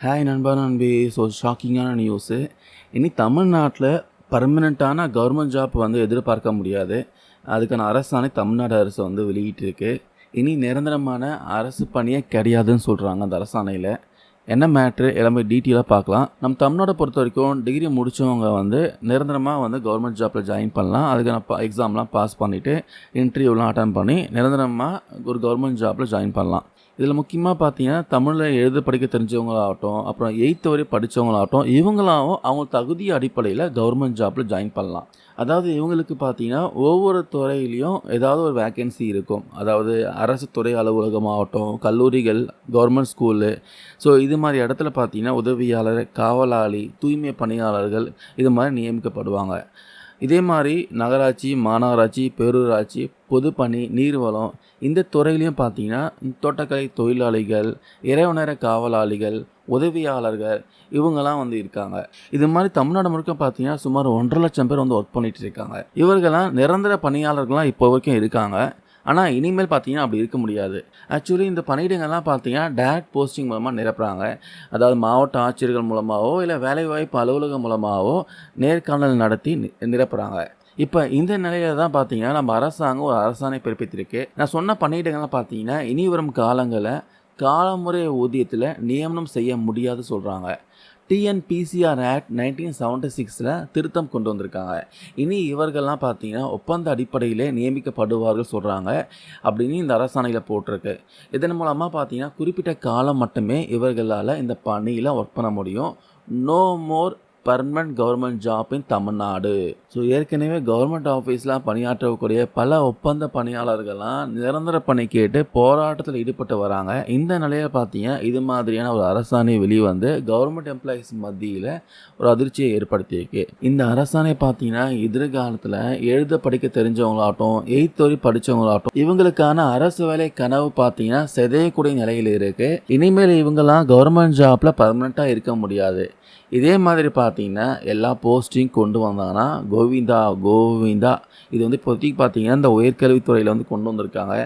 Hi நண்பா நண்பி. So ஷாக்கிங்கான news இனி தமிழ்நாட்டில் பர்மனெண்ட்டான கவர்மெண்ட் ஜாப் வந்து எதிர்பார்க்க முடியாது. அதுக்கான அரசாணை தமிழ்நாடு அரசு வந்து வெளியிட்டிருக்கு. இனி நிரந்தரமான அரசு பணியே கிடையாதுன்னு சொல்கிறாங்க அந்த அரசாணையில். என்ன மேட்ரு எல்லாமே டீட்டெயிலாக பார்க்கலாம். நம்ம தமிழ்நாடை பொறுத்த வரைக்கும் டிகிரி முடித்தவங்க வந்து நிரந்தரமாக வந்து கவர்மெண்ட் ஜாப்பில் ஜாயின் பண்ணலாம். அதுக்கான பா எக்ஸாம்லாம் பாஸ் பண்ணிவிட்டு இன்டர்வியூலாம் அட்டன் பண்ணி நிரந்தரமாக ஒரு கவர்மெண்ட் ஜாப்பில் ஜாயின் பண்ணலாம். இதில் முக்கியமாக பார்த்தீங்கன்னா தமிழில் எழுத படிக்க தெரிஞ்சவங்களாகட்டும் அப்புறம் எயித்து வரை படித்தவங்களாகட்டும் இவங்களாவும் அவங்க தகுதி அடிப்படையில் கவர்மெண்ட் ஜாப்பில் ஜாயின் பண்ணலாம். அதாவது இவங்களுக்கு பார்த்தீங்கன்னா ஒவ்வொரு துறையிலையும் ஏதாவது ஒரு வேக்கன்சி இருக்கும். அதாவது அரசு துறை அலுவலகமாகட்டும் கல்லூரிகள் கவர்மெண்ட் ஸ்கூலு ஸோ இது மாதிரி இடத்துல பார்த்தீங்கன்னா உதவியாளர் காவலாளி தூய்மை பணியாளர்கள் இது மாதிரி நியமிக்கப்படுவாங்க. இதே மாதிரி நகராட்சி மாநகராட்சி பேரூராட்சி பொதுப்பணி நீர்வளம் இந்த துறையிலையும் பார்த்தீங்கன்னா தோட்டக்கலை தொழிலாளிகள் இரவு நேர காவலாளிகள் உதவியாளர்கள் இவங்கெல்லாம் வந்து இருக்காங்க. இது மாதிரி தமிழ்நாடு முழுக்க பார்த்தீங்கன்னா சுமார் ஒன்றரை லட்சம் பேர் வந்து ஒர்க் பண்ணிகிட்டு இருக்காங்க. இவர்கள்லாம் நிரந்தர பணியாளர்கள்லாம் இப்போ வரைக்கும் இருக்காங்க. ஆனால் இனிமேல் பார்த்தீங்கன்னா அப்படி இருக்க முடியாது. ஆக்சுவலி இந்த பணியிடங்கள்லாம் பார்த்தீங்கன்னா டேரக்ட் போஸ்டிங் மூலமாக நிரப்புறாங்க. அதாவது மாவட்ட ஆட்சியர்கள் மூலமாகவோ இல்லை வேலைவாய்ப்பு அலுவலகம் மூலமாகவோ நேர்காணல் நடத்தி நி- நிரப்புறாங்க. இப்போ இந்த நிலையில தான் பார்த்தீங்கன்னா நம்ம அரசாங்கம் ஒரு அரசாணை பிறப்பித்திருக்கு. நான் சொன்ன பணியிடங்கள்லாம் பார்த்தீங்கன்னா இனி வரும் காலங்களில் காலமுறை ஊதியத்தில் நியமனம் செய்ய முடியாது சொல்கிறாங்க டிஎன்பிசிஆர் ஆக்ட் நைன்டீன் செவன்ட்டி சிக்ஸில் திருத்தம் கொண்டு வந்திருக்காங்க. இனி இவர்கள்லாம் பார்த்தீங்கன்னா ஒப்பந்த அடிப்படையிலே நியமிக்கப்படுவார்கள் சொல்கிறாங்க அப்படின்னு இந்த அரசாணையில் போட்டிருக்கு. இதன் மூலமாக பார்த்தீங்கன்னா குறிப்பிட்ட காலம் மட்டுமே இவர்களால் இந்த பணியில் ஒர்க் பண்ண முடியும். No more permanent government job in Tamil Nadu so ஏற்கனவே கவர்மெண்ட் ஆஃபீஸில் பணியாற்றக்கூடிய பல ஒப்பந்த பணியாளர்கள்லாம் நிரந்தர பணி கேட்டு போராட்டத்தில் ஈடுபட்டு வராங்க. இந்த நிலையில் பார்த்தீங்கன்னா இது மாதிரியான ஒரு அரசாணை வெளிவந்து கவர்மெண்ட் எம்ப்ளாயீஸ் மத்தியில் ஒரு அதிர்ச்சியை ஏற்படுத்தியிருக்கு. இந்த அரசாணை பார்த்தீங்கன்னா எதிர்காலத்தில் எழுத படிக்க தெரிஞ்சவங்களாகட்டும் எயித் வரை படித்தவங்களாகட்டும் இவங்களுக்கான அரசு வேலை கனவு பார்த்தீங்கன்னா செதையக்கூடிய நிலையில் இருக்குது இனிமேல் இவங்கெல்லாம் கவர்மெண்ட் ஜாப்பில் பர்மனெண்ட்டாக இருக்க முடியாது. இதே மாதிரி பார்த்தீங்கன்னா எல்லா போஸ்ட்டையும் கொண்டு வந்தாங்கன்னா கோவிந்தா கோவிந்தா இது வந்து இப்போதைக்கு பார்த்தீங்கன்னா இந்த உயர்கல்வித்துறையில் வந்து கொண்டு வந்திருக்காங்க.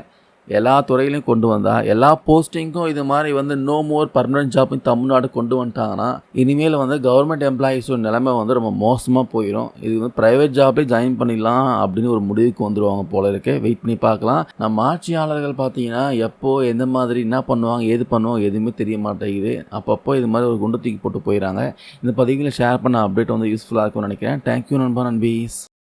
எல்லா துறையிலையும் கொண்டு வந்தா எல்லா போஸ்டிங்க்கும் இது மாதிரி வந்து no more permanent job Tamil Nadu கொண்டு வந்துட்டாங்கன்னா இனிமேல் வந்து கவர்மெண்ட் எம்ப்ளாயீஸோட நிலைமை வந்து ரொம்ப மோசமாக போயிடும் இது வந்து ப்ரைவேட் ஜாப்லேயே ஜாயின் பண்ணிடலாம் அப்படின்னு ஒரு முடிவுக்கு வந்துடுவாங்க போல இருக்கு. வெயிட் பண்ணி பார்க்கலாம். நம்ம ஆட்சியாளர்கள் பார்த்தீங்கன்னா எப்போ எந்த மாதிரி என்ன பண்ணுவாங்க ஏது பண்ணுவாங்க எதுவுமே தெரிய மாட்டேங்குது. அப்பப்போ இது மாதிரி ஒரு குண்டு தூக்கி போட்டு போயிடறாங்க. இந்த பதிவில் ஷேர் பண்ண அப்டேட் வந்து யூஸ்ஃபுல்லாக இருக்கும்னு நினைக்கிறேன். தேங்க்யூ நண்பா நண்பீஸ்.